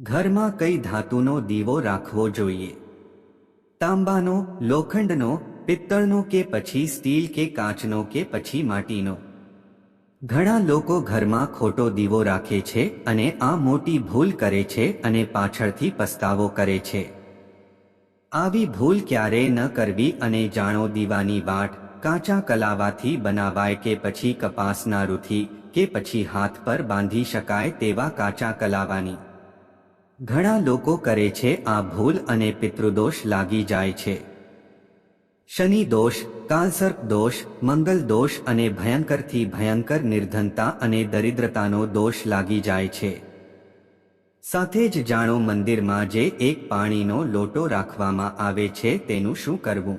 ઘરમાં કઈ ધાતુનો દીવો રાખવો જોઈએ? તાંબાનો, લોખંડનો, પિત્તળનો કે પછી સ્ટીલ કે કાચનો કે પછી માટીનો? ઘણા લોકો ઘરમાં ખોટો દીવો રાખે છે અને આ મોટી ભૂલ કરે છે અને પાછળથી પસ્તાવો કરે છે. આવી ભૂલ ક્યારેય ન કરવી અને જાણો દીવાની વાટ, કાચા કલાવાથી બનાવાય કે પછી કપાસના રૂથી, કે પછી હાથ પર બાંધી શકાય તેવા કાચા કલાવાની. ઘણા લોકો કરે છે આ ભૂલ અને પિતૃદોષ લાગી જાય છે. શનિ દોષ, કાલસર્પ દોષ, મંગલ દોષ અને ભયંકરથી ભયંકર નિર્ધનતા અને દરિદ્રતાનો દોષ લાગી જાય છે. સાથે જ જાણો મંદિરમાં જે એક પાણીનો લોટો રાખવામાં આવે છે તેનું શું કરવું?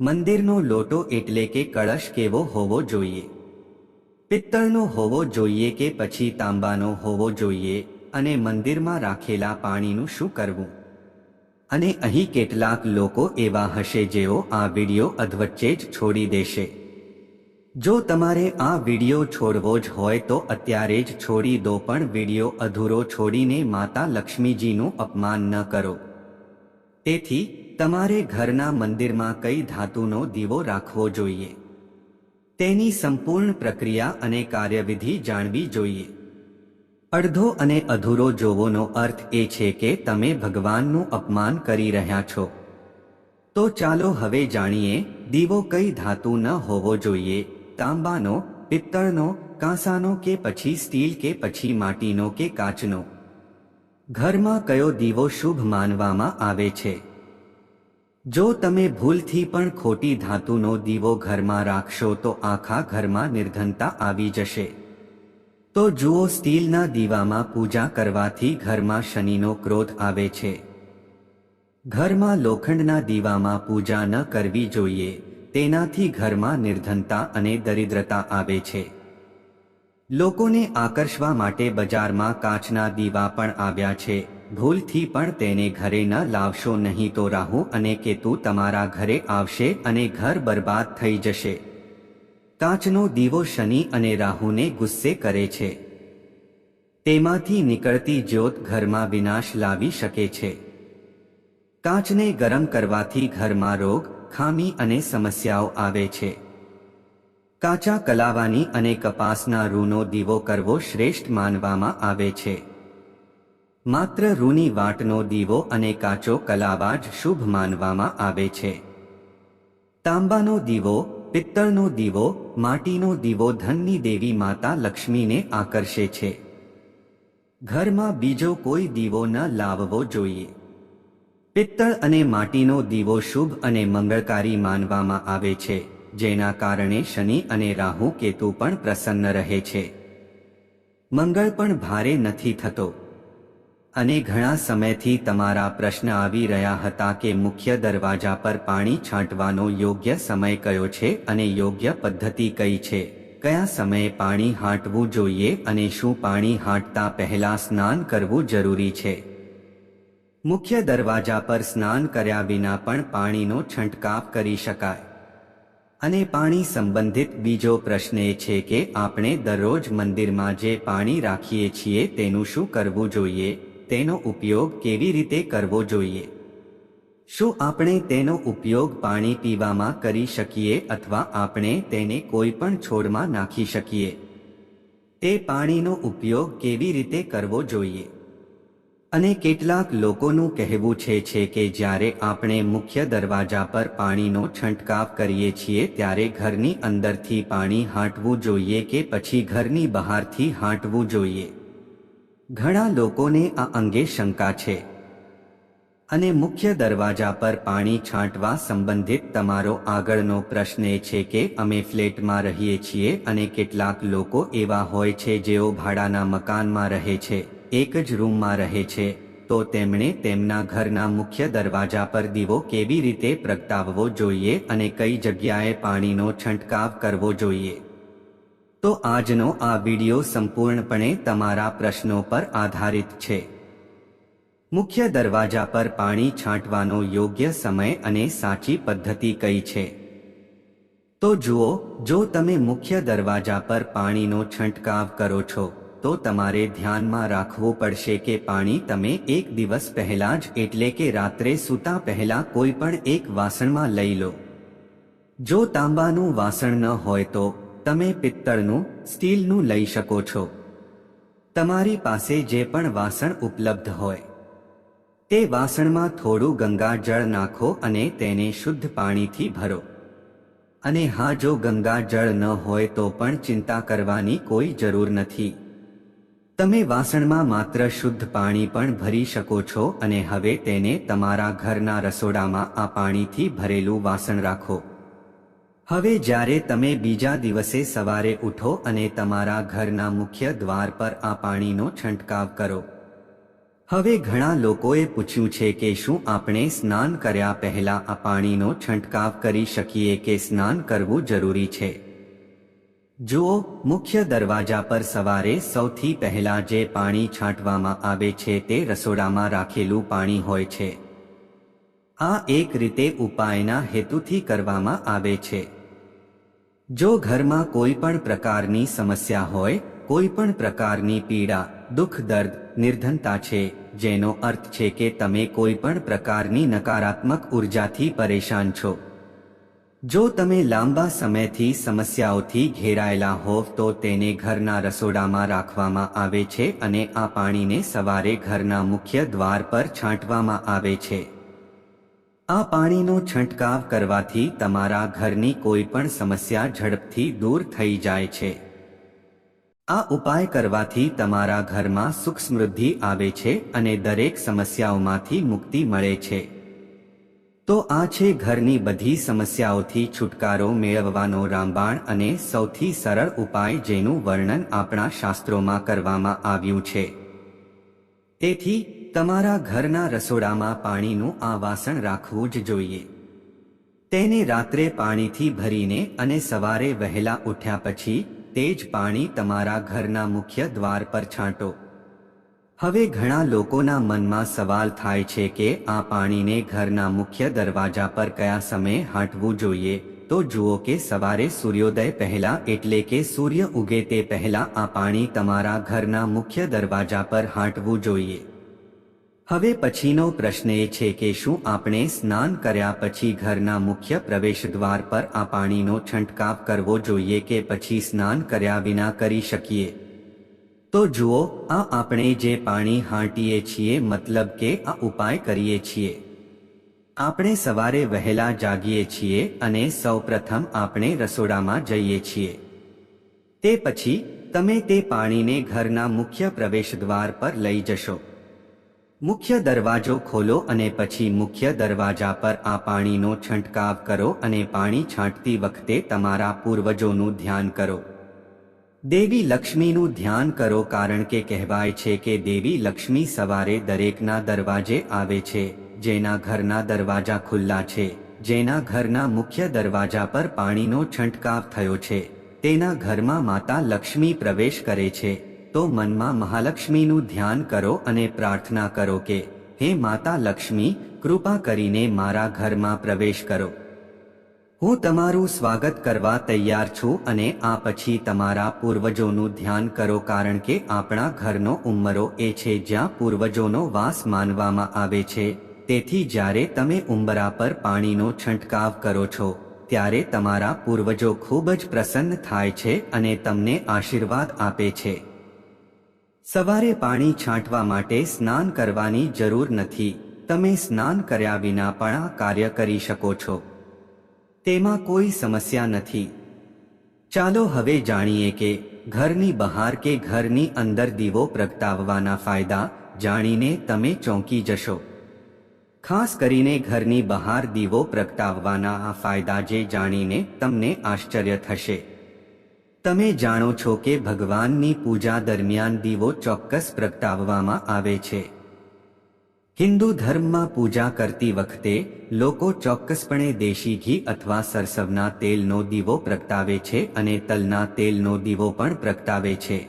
મંદિરનો લોટો એટલે કે કળશ કેવો હોવો જોઈએ? પિત્તળનો હોવો જોઈએ કે પછી તાંબાનો હોવો જોઈએ? અને મંદિરમાં રાખેલા પાણીનું શું કરવું? અને અહીં કેટલાક લોકો એવા હશે જેઓ આ વીડિયો અધવચ્ચે જ છોડી દેશે. જો તમારે આ વિડિયો છોડવો જ હોય તો અત્યારે જ છોડી દો પણ વીડિયો અધૂરો છોડીને માતા લક્ષ્મીજીનું અપમાન ન કરો. તેથી, તમારે ઘરના મંદિરમાં કઈ ધાતુનો દીવો રાખવો જોઈએ. તેની સંપૂર્ણ પ્રક્રિયા અને કાર્યવિધિ જાણવી જોઈએ. અડધો અને અધૂરો જોવોનો અર્થ એ છે કે તમે ભગવાનનું અપમાન કરી રહ્યા છો. તો ચાલો હવે જાણીએ, દીવો કઈ ન હોવો જોઈએ, તાંબાનો, પિત્તળનો, કાંસાનો કે પછી સ્ટીલ કે પછી માટીનો કે કાચનો? ઘરમાં કયો દીવો શુભ માનવામાં આવે છે? જો તમે ભૂલથી પણ ખોટી ધાતુનો દીવો ઘરમાં રાખશો તો આખા ઘરમાં નિર્ધનતા આવી જશે. તો જુઓ સ્ટીલના દીવામાં પૂજા કરવાથી ઘરમાં શનિનો ક્રોધ આવે છે. ઘરમાં લોખંડના દીવામાં પૂજા ન કરવી જોઈએ, તેનાથી ઘરમાં નિર્ધનતા અને દરિદ્રતા આવે છે. લોકોને આકર્ષવા માટે બજારમાં કાચના દીવા પણ આવ્યા છે. ભૂલથી પણ તેને ઘરે ન લાવશો નહીં તો રાહુ અને કેતુ તમારા ઘરે આવશે અને ઘર બરબાદ થઈ જશે. કાચનો દીવો શનિ અને રાહુને ગુસ્સે કરે છે. તેમાંથી નીકળતી જ્યોત ઘરમાં વિનાશ લાવી શકે છે. કાચને ગરમ કરવાથી ઘરમાં રોગ, ખામી અને સમસ્યાઓ આવે છે. કાચા કલાવાની અને કપાસના રૂનો દીવો કરવો શ્રેષ્ઠ માનવામાં આવે છે. માત્ર રૂની વાટનો દીવો અને કાચો કલાવા જ શુભ માનવામાં આવે છે. તાંબાનો દીવો પિત્તળનો દીવો, માટીનો દીવો ધનની દેવી માતા લક્ષ્મીને આકર્ષે છે. ઘરમાં બીજો કોઈ દીવો ન લાવવો જોઈએ. પિત્તળ અને માટીનો દીવો શુભ અને મંગળકારી માનવામાં આવે છે, જેના કારણે શનિ અને રાહુ કેતુ પણ પ્રસન્ન રહે છે. મંગળ પણ ભારે નથી થતો. અને ઘણા સમયથી તમારા પ્રશ્ન આવી રહ્યા હતા કે મુખ્ય દરવાજા પર પાણી છાંટવાનો યોગ્ય સમય કયો છે અને યોગ્ય પદ્ધતિ કઈ છે? કયા સમયે પાણી હાંટવું જોઈએ અને શું પાણી હાંટતા પહેલા સ્નાન કરવું જરૂરી છે? મુખ્ય દરવાજા પર સ્નાન કર્યા વિના પણ પાણીનો છંટકાવ કરી શકાય. અને પાણી સંબંધિત બીજો પ્રશ્ન એ છે કે આપણે દરરોજ મંદિરમાં જે પાણી રાખીએ છીએ તેનું શું કરવું જોઈએ? તેનો ઉપયોગ કેવી રીતે કરવો જોઈએ? શું આપણે તેનો ઉપયોગ પાણી પીવામાં કરી શકીએ અથવા આપણે તેને કોઈ પણ છોડમાં નાખી શકીએ? તે પાણીનો ઉપયોગ કેવી રીતે કરવો જોઈએ? અને કેટલાક લોકોનું કહેવું છે છે કે જ્યારે આપણે મુખ્ય દરવાજા પર પાણીનો છંટકાવ કરીએ છીએ ત્યારે ઘરની અંદરથી પાણી હાંટવું જોઈએ કે પછી ઘરની બહારથી હાંટવું જોઈએ? ઘણા લોકોને આ અંગે શંકા છે. અને મુખ્ય દરવાજા પર પાણી છાંટવા સંબંધિત તમારો આગળનો પ્રશ્ન એ છે કે અમે ફ્લેટમાં રહીએ છીએ અને કેટલાક લોકો એવા હોય છે જેઓ ભાડાના મકાનમાં રહે છે, એક જ રૂમમાં રહે છે, તો તેમણે તેમના ઘરના મુખ્ય દરવાજા પર દીવો કેવી રીતે પ્રગટાવવો જોઈએ અને કઈ જગ્યાએ પાણીનો છંટકાવ કરવો જોઈએ? તો આજનો આ વિડિયો સંપૂર્ણપણે તમારા પ્રશ્નો પર આધારિત છે. મુખ્ય દરવાજા પર પાણી છાંટવાનો યોગ્ય સમય અને સાચી પદ્ધતિ કઈ છે? તો જુઓ, જો તમે મુખ્ય દરવાજા પર પાણીનો છંટકાવ કરો છો, તો તમારે ધ્યાનમાં રાખવું પડશે કે પાણી તમે એક દિવસ પહેલા જ એટલે કે રાત્રે સૂતા પહેલા કોઈ પણ એક વાસણમાં લઈ લો. જો તાંબાનું વાસણ ન હોય તો તમે પિત્તળનું, સ્ટીલનું લઈ શકો છો. તમારી પાસે જે પણ વાસણ ઉપલબ્ધ હોય, તે વાસણમાં થોડું ગંગા જળ નાખો અને તેને શુદ્ધ પાણીથી ભરો. અને હા, જો ગંગા જળ ન હોય તો પણ ચિંતા કરવાની કોઈ જરૂર નથી. તમે વાસણમાં માત્ર શુદ્ધ પાણી પણ ભરી શકો છો અને હવે તેને તમારા ઘરના રસોડામાં આ પાણીથી ભરેલું વાસણ રાખો. હવે જ્યારે તમે બીજા દિવસે સવારે ઉઠો અને તમારા ઘરના મુખ્ય દ્વાર પર આ પાણીનો છંટકાવ કરો. હવે ઘણા લોકોએ પૂછ્યું છે કે શું આપણે સ્નાન કર્યા પહેલા આ પાણીનો છંટકાવ કરી શકીએ કે સ્નાન કરવું જરૂરી છે? જો મુખ્ય દરવાજા પર સવારે સૌથી પહેલા જે પાણી છાંટવામાં આવે છે તે રસોડામાં રાખેલું પાણી હોય છે. આ એક રીતે ઉપાયના હેતુથી કરવામાં આવે છે. જો ઘરમાં કોઈ પણ પ્રકારની સમસ્યા હોય, કોઈ પણ પ્રકારની પીડા, દુઃખ, દર્દ, નિર્ધનતા છે, જેનો અર્થ છે કે તમે કોઈ પણ પ્રકારની નકારાત્મક ઉર્જાથી પરેશાન છો. જો તમે લાંબા સમયથી સમસ્યાઓથી ઘેરાયેલા હોવ તો તેને ઘરના રસોડામાં રાખવામાં આવે છે અને આ પાણીને સવારે ઘરના મુખ્ય દ્વાર પર છાંટવામાં આવે છે. આ પાણીનો છંટકાવ કરવાથી તમારા ઘરની કોઈ પણ સમસ્યા ઝડપથી દૂર થઈ જાય છે. આ ઉપાય કરવાથી તમારા ઘરમાં સુખ સમૃદ્ધિ આવે છે અને દરેક સમસ્યાઓમાંથી મુક્તિ મળે છે. તો આ છે ઘરની બધી સમસ્યાઓથી છુટકારો મેળવવાનો રામબાણ અને સૌથી સરળ ઉપાય જેનું વર્ણન આપણા શાસ્ત્રોમાં કરવામાં આવ્યું છે. તેથી તમારા ઘરના રસોડામાં પાણીનું આ વાસણ રાખવું જ જોઈએ. તેને રાત્રે પાણીથી ભરીને અને સવારે વહેલા ઉઠ્યા પછી તે જ પાણી તમારા ઘરના મુખ્ય દ્વાર પર છાંટો. હવે ઘણા લોકોના મનમાં સવાલ થાય છે કે આ પાણીને ઘરના મુખ્ય દરવાજા પર કયા સમયે હાંટવું જોઈએ? તો જુઓ કે સવારે સૂર્યોદય પહેલા એટલે કે સૂર્ય ઉગે તે પહેલા આ પાણી તમારા ઘરના મુખ્ય દરવાજા પર હાંટવું જોઈએ. હવે પછીનો પ્રશ્ન એ છે કે શું આપણે સ્નાન કર્યા પછી ઘરના મુખ્ય પ્રવેશ દ્વાર પર આ પાણીનો છંટકાવ કરવો જોઈએ કે પછી સ્નાન કર્યા વિના કરી શકીએ? તો જુઓ, આ આપણે જે પાણી હાંટીએ છીએ મતલબ કે આ ઉપાય કરીએ છીએ. આપણે સવારે વહેલા જાગીએ છીએ અને સૌપ્રથમ આપણે રસોડામાં જઈએ છીએ. તે પછી, તમે તે પાણીને ઘરના મુખ્ય પ્રવેશ દ્વાર પર લઈ જશો. મુખ્ય દરવાજો ખોલો અને પછી મુખ્ય દરવાજા પર આ પાણીનો છંટકાવ કરો અને પાણી છાંટતી વખતે તમારા પૂર્વજોનું ધ્યાન કરો. દેવી લક્ષ્મીનું ધ્યાન કરો કારણ કે કહેવાય છે કે દેવી લક્ષ્મી સવારે દરેકના દરવાજે આવે છે, જેના ઘરના દરવાજા ખુલ્લા છે, જેના ઘરના મુખ્ય દરવાજા પર પાણીનો છંટકાવ થયો છે, તેના ઘરમાં માતા લક્ષ્મી પ્રવેશ કરે છે તો મનમાં મહાલક્ષ્મીનું ધ્યાન કરો અને પ્રાર્થના કરો કે, હે માતા લક્ષ્મી, કૃપા કરીને મારા ઘરમાં પ્રવેશ કરો. હું તમારું સ્વાગત કરવા તૈયાર છું અને આ પછી તમારા પૂર્વજોનું ધ્યાન કરો કારણ કે આપણા ઘરનો ઉંમરો એ છે જ્યાં પૂર્વજોનો વાસ માનવામાં આવે છે. તેથી જ્યારે તમે ઉંબરા પર પાણીનો છંટકાવ કરો છો, ત્યારે તમારા પૂર્વજો ખૂબ જ પ્રસન્ન થાય છે અને તમને આશીર્વાદ આપે છે. સવારે પાણી છાંટવા માટે સ્નાન કરવાની જરૂર નથી. તમે સ્નાન કર્યા વિના પણ આ કાર્ય કરી શકો છો. તેમાં કોઈ સમસ્યા નથી. ચાલો હવે જાણીએ કે ઘરની બહાર કે ઘરની અંદર દીવો પ્રગટાવવાના ફાયદા જાણીને તમે ચોંકી જશો. ખાસ કરીને ઘરની બહાર દીવો પ્રગટાવવાના આ ફાયદા જે જાણીને તમને આશ્ચર્ય થશે. તમે જાણો છો કે ભગવાનની પૂજા દરમિયાન દીવો ચોક્કસ પ્રગટાવવામાં આવે છે. હિન્દુ ધર્મમાં પૂજા કરતી વખતે લોકો ચોક્કસપણે દેશી ઘી અથવા સરસવના તેલનો દીવો પ્રગટાવે છે અને તલના તેલનો દીવો પણ પ્રગટાવે છે.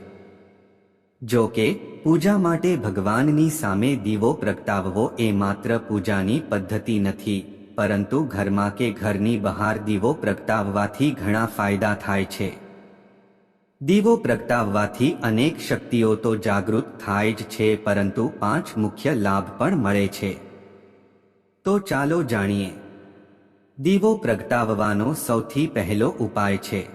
જો કે, પૂજા માટે ભગવાનની સામે દીવો પ્રગટાવવો એ માત્ર પૂજાની પદ્ધતિ નથી, પરંતુ ઘરમાં કે ઘરની બહાર દીવો પ્રગટાવવાથી ઘણા ફાયદા થાય છે. દીવો પ્રગટાવવાથી અનેક શક્તિઓ તો જાગૃત થાય જ છે, પરંતુ પાંચ મુખ્ય લાભ પણ મળે છે. તો ચાલો જાણીએ. દીવો પ્રગટાવવાનો સૌથી પહેલો ઉપાય છે.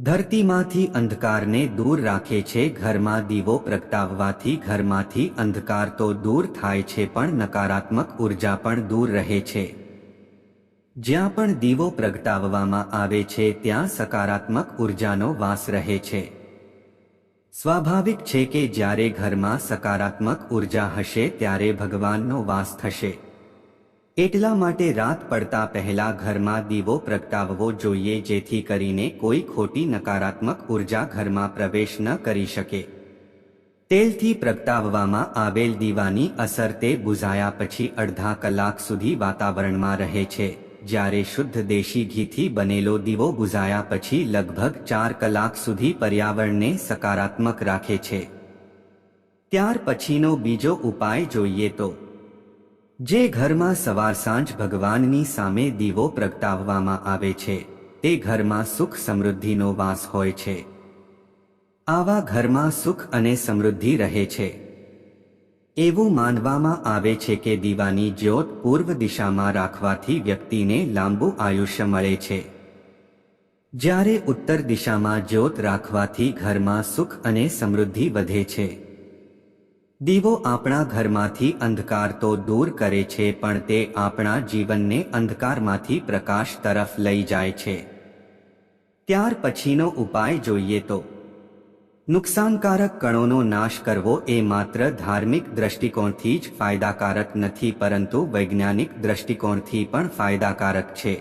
ધરતીમાંથી અંધકારને દૂર રાખે છે, ઘરમાં દીવો પ્રગટાવવાથી ઘરમાંથી અંધકાર તો દૂર થાય છે, પણ નકારાત્મક ઊર્જા પણ દૂર રહે છે. જ્યાં પણ દીવો પ્રગટાવવામાં આવે છે, ત્યાં સકારાત્મક ઉર્જાનો વાસ રહે છે. સ્વાભાવિક છે કે જ્યારે ઘરમાં સકારાત્મક ઊર્જા હશે, ત્યારે ભગવાનનો વાસ થશે. એટલા માટે રાત પડતા પહેલા ઘરમાં દીવો પ્રગટાવવો જોઈએ, જેથી કરીને કોઈ ખોટી નકારાત્મક ઊર્જા ઘરમાં પ્રવેશ ન કરી શકે. તેલથી પ્રગટાવવામાં આવેલ દીવાની અસર તે બુઝાયા પછી અડધા કલાક સુધી વાતાવરણમાં રહે છે. જ્યારે શુદ્ધ દેશી ઘીથી બનેલો દીવો બુઝાયા પછી લગભગ ચાર કલાક સુધી પર્યાવરણને સકારાત્મક રાખે છે. ત્યાર પછીનો બીજો ઉપાય જોઈએ તો, જે ઘરમાં સવાર સાંજ ભગવાનની સામે દીવો પ્રગટાવવામાં આવે છે, તે ઘરમાં સુખ સમૃદ્ધિનો વાસ હોય છે. આવા ઘરમાં સુખ અને સમૃદ્ધિ રહે છે. એવું માનવામાં આવે છે કે દીવાની જ્યોત પૂર્વ દિશામાં રાખવાથી વ્યક્તિને લાંબુ આયુષ્ય મળે છે. જ્યારે ઉત્તર દિશામાં જ્યોત રાખવાથી ઘરમાં સુખ અને સમૃદ્ધિ વધે છે. દીવો આપણા ઘરમાંથી અંધકાર તો દૂર કરે છે પણ તે આપણા જીવનને અંધકારમાંથી પ્રકાશ તરફ લઈ જાય છે. ત્યાર પછીનો ઉપાય જોઈએ તો નુકસાનકારક કણોનો નાશ કરવો એ માત્ર ધાર્મિક દ્રષ્ટિકોણથી જ ફાયદાકારક નથી, પરંતુ વૈજ્ઞાનિક દ્રષ્ટિકોણથી પણ ફાયદાકારક છે.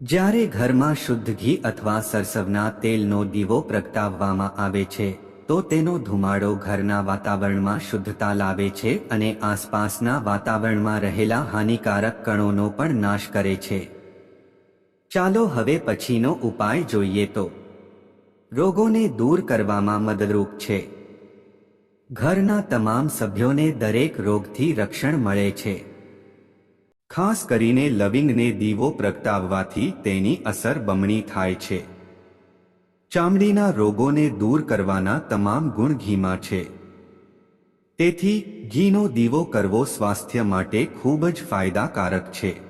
જ્યારે ઘરમાં શુદ્ધ ઘી અથવા સરસવના તેલનો દીવો પ્રગટાવવામાં આવે છે, તો તેનો ધુમાડો ઘરના વાતાવરણમાં શુદ્ધતા લાવે છે અને આસપાસના વાતાવરણમાં રહેલા હાનિકારક કણોનો પણ નાશ કરે છે. ચાલો હવે પછીનો ઉપાય જોઈએ તો રોગોને દૂર કરવામાં મદદરૂપ છે. ઘરના તમામ સભ્યોને દરેક રોગથી રક્ષણ મળે છે. ખાસ કરીને લવિંગને દીવો પ્રગટાવવાથી તેની અસર બમણી થાય છે. ચામડીના રોગોને દૂર કરવાના તમામ ગુણ ઘીમાં છે. તેથી ઘીનો દીવો કરવો સ્વાસ્થ્ય માટે ખૂબ જ ફાયદાકારક છે.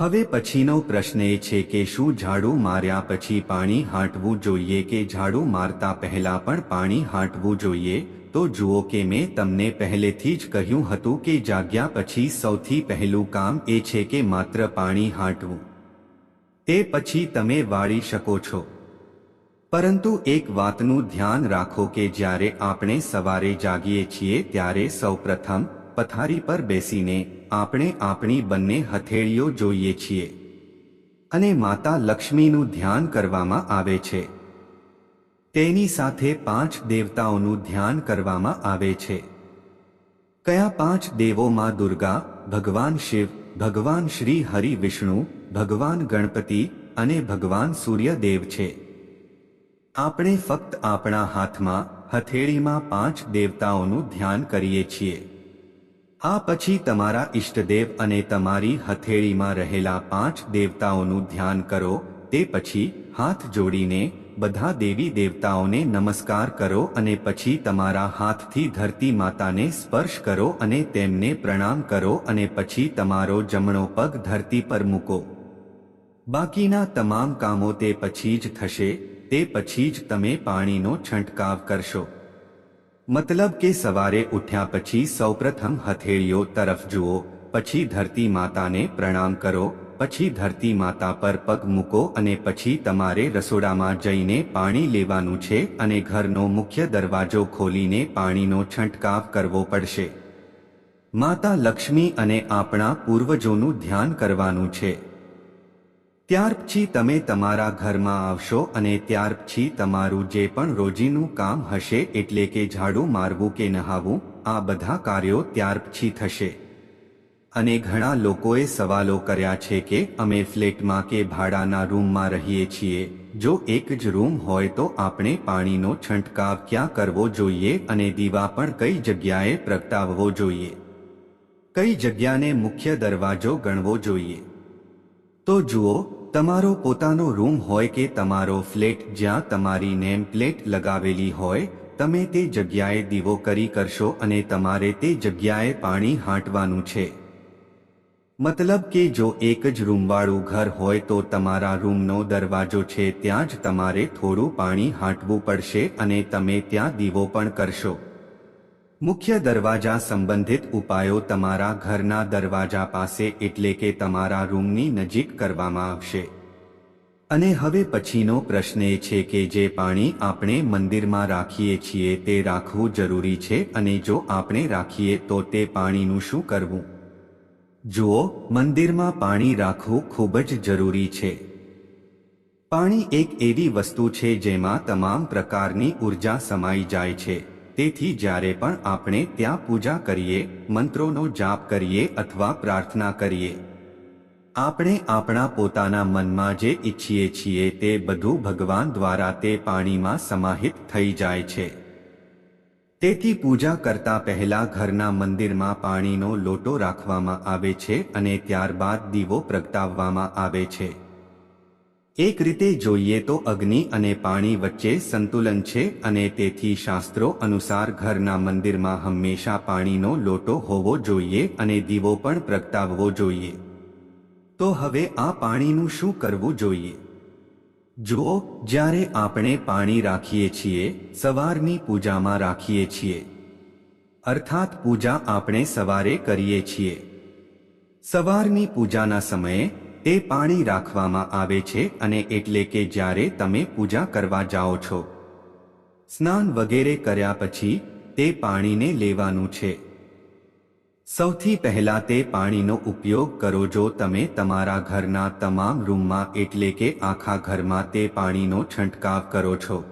હવે પછીનો પ્રશ્ન એ છે કે શું ઝાડુ માર્યા પછી પાણી હાંટવું જોઈએ કે ઝાડુ મારતા પહેલા પણ પાણી હાંટવું જોઈએ? તો જુઓ કે મેં તમને પહેલેથી જ કહ્યું હતું કે જાગ્યા પછી સૌથી પહેલું કામ એ છે કે માત્ર પાણી હાંટવું. તે પછી તમે વાળી શકો છો. પરંતુ એક વાતનું ધ્યાન રાખો કે જ્યારે આપણે સવારે જાગીએ છીએ ત્યારે સૌપ્રથમ પથારી પર બેસીને આપણે આપણી બંને હથેળીઓ જોઈએ છીએ. અને માતા લક્ષ્મીનું ધ્યાન કરવામાં આવે છે. તેની સાથે પાંચ દેવતાઓનું ધ્યાન કરવામાં આવે છે. કયા પાંચ દેવોમાં દુર્ગા, ભગવાન શિવ, ભગવાન શ્રી હરિ વિષ્ણુ, ભગવાન ગણપતિ અને ભગવાન સૂર્યદેવ છે? આપણે ફક્ત આપણા હાથમાં હથેળીમાં પાંચ દેવતાઓનું ધ્યાન કરીએ છીએ. આ પછી તમારા ઇષ્ટદેવ અને તમારી હથેળીમાં રહેલા પાંચ દેવતાઓનું ધ્યાન કરો, તે પછી હાથ જોડીને બધા દેવી દેવતાઓને નમસ્કાર કરો અને પછી તમારા હાથથી ધરતી માતાને સ્પર્શ કરો અને તેમને પ્રણામ કરો અને પછી તમારો જમણો પગ ધરતી પર મૂકો. બાકીના તમામ કામો તે પછી જ થશે, તે પછી જ તમે પાણીનો છંટકાવ કરશો. મતલબ કે સવારે ઉઠ્યા પછી સૌપ્રથમ હથેળીઓ તરફ જુઓ, પછી ધરતી માતાને પ્રણામ કરો, પછી ધરતી માતા પર પગ મૂકો અને પછી તમારે રસોડામાં જઈને પાણી લેવાનું છે અને ઘરનો મુખ્ય દરવાજો ખોલીને પાણીનો છંટકાવ કરવો પડશે. માતા લક્ષ્મી અને આપણા પૂર્વજોનું ધ્યાન કરવાનું છે. ત્યાર પછી તમે તમારા ઘરમાં આવશો અને ત્યાર પછી તમારું જે પણ રોજીનું કામ હશે એટલે કે ઝાડુ મારવું કે નહાવું, આ બધા કાર્યો ત્યાર પછી થશે. અને ઘણા લોકોએ સવાલો કર્યા છે કે અમે ફ્લેટમાં કે ભાડાના રૂમમાં રહીએ છીએ, જો એક જ રૂમ હોય તો આપણે પાણીનો છંટકાવ ક્યાં કરવો જોઈએ અને દીવા પણ કઈ જગ્યાએ પ્રગટાવવો જોઈએ? કઈ જગ્યાને મુખ્ય દરવાજો ગણવો જોઈએ? તો જુઓ તમારો પોતાનો રૂમ હોય કે તમારો ફ્લેટ જ્યાં તમારી નેમ પ્લેટ લગાવેલી હોય, તમે તે જગ્યાએ દીવો કરી કરશો અને તમારે તે જગ્યાએ પાણી હાંટવાનું છે. મતલબ કે જો એક જ રૂમવાળું ઘર હોય તો તમારા રૂમનો દરવાજો છે, ત્યાં જ તમારે થોડું પાણી હાંટવું પડશે અને તમે ત્યાં દીવો પણ કરશો. મુખ્ય દરવાજા સંબંધિત ઉપાયો તમારા ઘરના દરવાજા પાસે એટલે કે તમારા રૂમની નજીક કરવામાં આવશે. અને હવે પછીનો પ્રશ્ન એ છે કે જે પાણી આપણે મંદિરમાં રાખીએ છીએ તે રાખવું જરૂરી છે અને જો આપણે રાખીએ તો તે પાણીનું શું કરવું? જુઓ, મંદિરમાં પાણી રાખવું ખૂબ જ જરૂરી છે. પાણી એક એવી વસ્તુ છે જેમાં તમામ પ્રકારની ઊર્જા સમાઈ જાય છે. તેથી જ્યારે પણ આપણે ત્યાં પૂજા કરીએ, મંત્રોનો જાપ કરીએ અથવા પ્રાર્થના કરીએ, આપણે આપણા પોતાના મનમાં જે ઈચ્છીએ છીએ તે બધું ભગવાન દ્વારા તે પાણીમાં સમાહિત થઈ જાય છે. તેથી પૂજા કરતા પહેલા ઘરના મંદિરમાં પાણીનો લોટો રાખવામાં આવે છે અને ત્યારબાદ દીવો પ્રગટાવવામાં આવે છે. એક રીતે જોઈએ તો અગ્નિ અને પાણી વચ્ચે સંતુલન છે અને તેથી શાસ્ત્રો અનુસાર ઘરના મંદિરમાં હંમેશા પાણીનો લોટો હોવો જોઈએ અને દીવો પણ પ્રગટાવવો જોઈએ. તો હવે આ પાણીનું શું કરવું જોઈએ? જુઓ, જ્યારે આપણે પાણી રાખીએ છીએ, સવારની પૂજામાં રાખીએ છીએ. અર્થાત પૂજા આપણે સવારે કરીએ છીએ. સવારની પૂજાના સમયે તે પાણી રાખવામાં આવે છે અને એટલે કે જ્યારે તમે પૂજા કરવા જાઓ છો. સ્નાન વગેરે કર્યા પછી તે પાણીને લેવાનું છે. સૌથી પહેલા તે પાણીનો ઉપયોગ કરો જો તમે તમારા ઘરના તમામ રૂમમાં એટલે કે આખા ઘરમાં તે પાણીનો છંટકાવ કરો છો.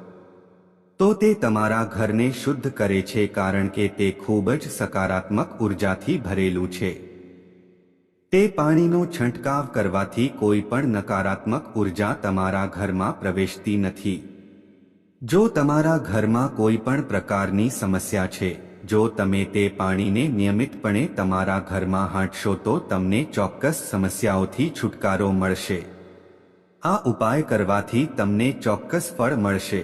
તો તે તમારા ઘરને શુદ્ધ કરે છે કારણ કે તે ખૂબ જ સકારાત્મક ઉર્જાથી ભરેલું છે. તે પાણીનો છંટકાવ કરવાથી કોઈ પણ નકારાત્મક ઊર્જા તમારા ઘરમાં પ્રવેશતી નથી. જો તમારા ઘરમાં કોઈ પણ પ્રકારની સમસ્યા છે, જો તમે તે પાણીને નિયમિતપણે તમારા ઘરમાં હાંટશો તો તમને ચોક્કસ સમસ્યાઓથી છુટકારો મળશે. આ ઉપાય કરવાથી તમને ચોક્કસ ફળ મળશે.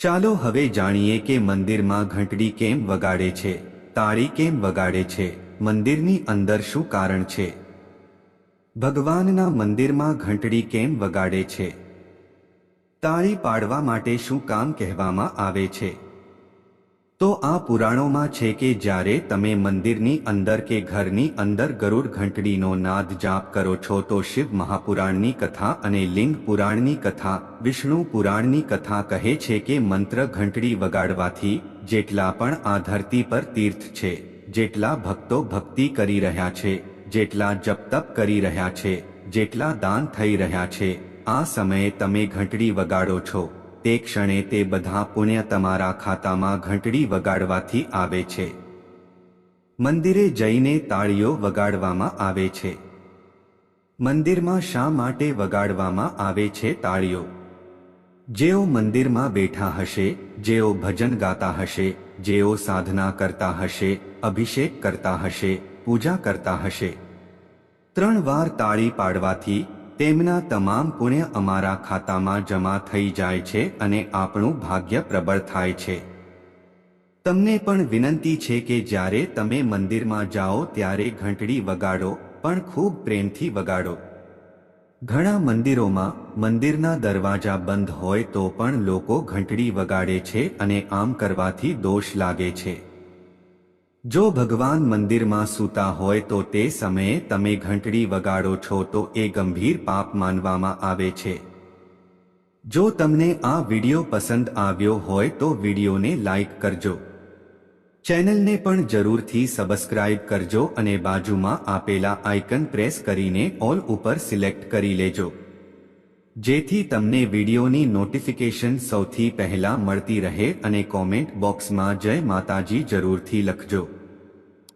ચાલો હવે જાણીએ કે મંદિરમાં ઘંટડી કેમ વગાડે છે, તાળી કેમ વગાડે છે. મંદિરની અંદર શું કારણ છે? ભગવાનના મંદિરમાં ઘંટડી કેમ વગાડે છે? તાળી પાડવા માટે શું કામ કહેવામાં આવે છે? તો આ પુરાણોમાં છે કે જ્યારે તમે મંદિરની અંદર કે ઘરની અંદર ગરુડ ઘંટડીનો નાદ જાપ કરો છો તો શિવ મહાપુરાણની કથા અને લિંગ પુરાણની કથા, વિષ્ણુ પુરાણની કથા કહે છે કે મંત્ર ઘંટડી વગાડવાથી જેટલા પણ આ ધરતી પર તીર્થ છે જેટલા ભક્તો ભક્તિ કરી રહ્યા છે, જેટલા જપ તપ કરી રહ્યા છે, જેટલા દાન થઈ રહ્યા છે, આ સમયે તમે ઘંટડી વગાડો છો. તે ક્ષણે તે બધા પુણ્ય તમારા ખાતામાં ઘંટડી વગાડવાથી આવે છે. મંદિરે જઈને તાળીઓ વગાડવામાં આવે છે. મંદિરમાં શા માટે વગાડવામાં આવે છે તાળીઓ? જેઓ મંદિરમાં બેઠા હશે, જેઓ ભજન ગાતા હશે, જેઓ સાધના કરતા હશે અભિષેક કરતા હશે, પૂજા કરતા હશે. ત્રણ વાર તાળી પાડવાથી તેમના તમામ પુણ્ય અમારા ખાતામાં જમા થઈ જાય છે અને આપણું ભાગ્ય પ્રબળ થાય છે. તમને પણ વિનંતી છે કે જ્યારે તમે મંદિરમાં જાઓ ત્યારે ઘંટડી વગાડો, પણ ખૂબ પ્રેમથી વગાડો. ઘણા મંદિરોમાં મંદિરના દરવાજા બંધ હોય તો પણ લોકો ઘંટડી વગાડે છે અને આમ કરવાથી દોષ લાગે છે. જો ભગવાન મંદિરમાં સૂતા હોય તો તે સમયે તમે ઘંટડી વગાડો છો તો એ ગંભીર પાપ માનવામાં આવે છે. જો તમને આ વિડિયો પસંદ આવ્યો હોય તો વિડિયોને લાઈક કરજો. ચેનલને પણ જરૂરથી સબસ્ક્રાઇબ કરજો અને બાજુમાં આપેલા આઇકન પ્રેસ કરીને ઓલ ઉપર સિલેક્ટ કરી લેજો. જેથી તમને વિડિયોની નોટિફિકેશન સૌથી પહેલા મળતી રહે અને કોમેન્ટ બોક્સમાં જય માતાજી જરૂરથી લખજો.